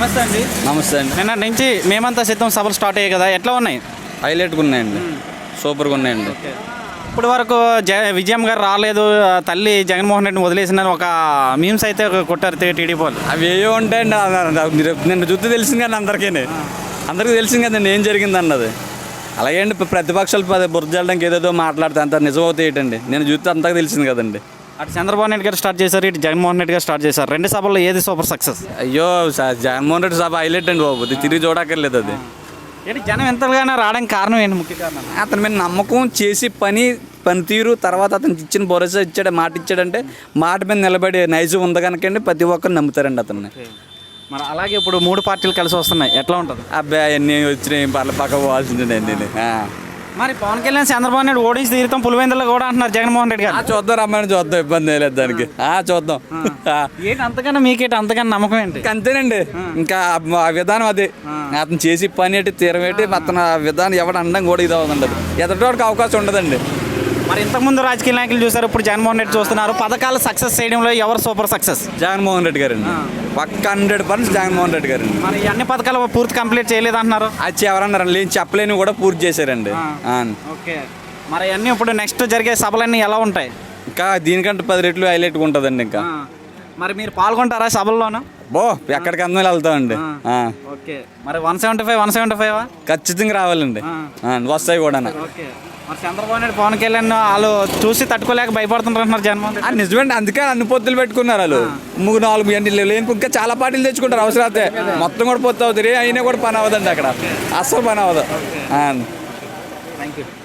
నమస్తే అండి. నమస్తే అండి. నిన్న నుంచి మేమంతా సిద్ధం సభలు స్టార్ట్ అయ్యాయి కదా ఎట్లా ఉన్నాయి? హైలైట్గా ఉన్నాయండి. సూపర్గా ఉన్నాయండి. ఇప్పుడు వరకు జ విజయం గారు రాలేదు తల్లి జగన్మోహన్ రెడ్డిని వదిలేసిందని ఒక మీమ్స్ అయితే కొట్టారు టీడీపీ వాళ్ళు. అవి ఏవో ఉంటాయండి నిన్న చూస్తే తెలిసింది కానీ అందరికీ అందరికీ తెలిసింది కదండి ఏం జరిగింది అన్నది అలాగే అండి ప్రతిపక్షాలు బుర్ర జల్లడానికి ఏదేదో మాట్లాడితే అంత నిజం అవుతాయి ఏంటండి? నేను చూస్తే అంతా తెలిసింది కదండి. అటు చంద్రబాబు నాయుడు గారు స్టార్ట్ చేశారు ఇటు జగన్మోహన్ రెడ్డి గారు స్టార్ట్ చేశారు. రెండు సభల్లో ఏది సూపర్ సక్సెస్? అయ్యో స- జగన్మోహన్ రెడ్డి సభ హైలైట్ అండి బాబు. ఇది తిరిగి చూడక్కర్లేదు అది. ఏంటి జనం ఎంతగానో రావడానికి కారణం ఏంటి ముఖ్య కారణం? అతని మీద నమ్మకం చేసి పని పనితీరు తర్వాత అతను ఇచ్చిన భరోసా ఇచ్చాడు మాట ఇచ్చాడంటే మాట మీద నిలబడి నైజం ఉంది కనుకండి ప్రతి ఒక్కరు నమ్ముతారండి అతన్ని. మరి అలాగే ఇప్పుడు మూడు పార్టీలు కలిసి వస్తున్నాయి. ఎట్లా ఉంటుంది? అబ్బాయి అన్నీ వచ్చినాయి పర్ల పక్క పోవాల్సిందే మరి పవన్ కళ్యాణ్ చంద్రబాబు నాయుడు ఓడించి తీరుతాం పులివెందులో కూడా అంటున్నారు జగన్మోహన్ రెడ్డి గారు. చూద్దాం రమ్మని చూద్దాం ఇబ్బంది లేదు దానికి. ఆ, చూద్దాం. ఏంటి అంతకన్నా మీకేంటి అంతకన్నా నమ్మకం ఏంటి? అంతేనండి. ఇంకా ఆ- విధానం అది. అతను చేసి పని ఏంటి తీరం ఏంటి అతను ఆ విధానం ఎవడు అనడం కూడా ఇది అవుతుంది ఎదటివాడికి అవకాశం ఉండదండి. మరి ఇంతకుముందు రాజకీయ నాయకులు చూసారు ఇప్పుడు జగన్మోహన్ రెడ్డి చూస్తున్నారు. పథకాలు సక్సెస్ చేయడంలో ఎవరు సూపర్ సక్సెస్ జగన్మోహన్ రెడ్డి గారండి. పక్క హండ్రెడ్ పర్సెంట్ జగన్మోహన్ రెడ్డి గారండి. మరి అన్ని పథకాలు పూర్తి కంప్లీట్ చేయలేదు అంటున్నారు అది ఎవరన్నారు లేని చెప్పలేని కూడా పూర్తి చేశారండి. ఓకే. మరి అన్నీ ఇప్పుడు నెక్స్ట్ జరిగే సభలన్నీ ఎలా ఉంటాయి? ఇంకా దీనికంటే పది రెట్లు హైలైట్గా ఉంటుందండి ఇంకా. మరి మీరు పాల్గొంటారా సభల్లోనూ? బో ఎక్కడికి అందరూ వెళ్తామండి. ఓకే. మరి one seventy five one seventy five ఖచ్చితంగా రావాలండి. వస్తాయి కూడా ఓకే. మరి చంద్రబాబు నాయుడు పవన్ కళ్యాణ్ వాళ్ళు చూసి తట్టుకోలేక భయపడుతుంటారు అంటున్నారు జగన్మోహన్ రెడ్డి. నిజమండి అందుకే అన్ని పొత్తులు పెట్టుకున్నారు వాళ్ళు. మూడు నాలుగు ఎన్ని లేని ఇంకా చాలా పార్టీలు తెచ్చుకుంటారు అవసరమైతే. మొత్తం కూడా పొత్తు అవుతుంది. అయినా కూడా పని అవ్వదండి అక్కడ. అస్సలు పని అవ్వదు. Thank you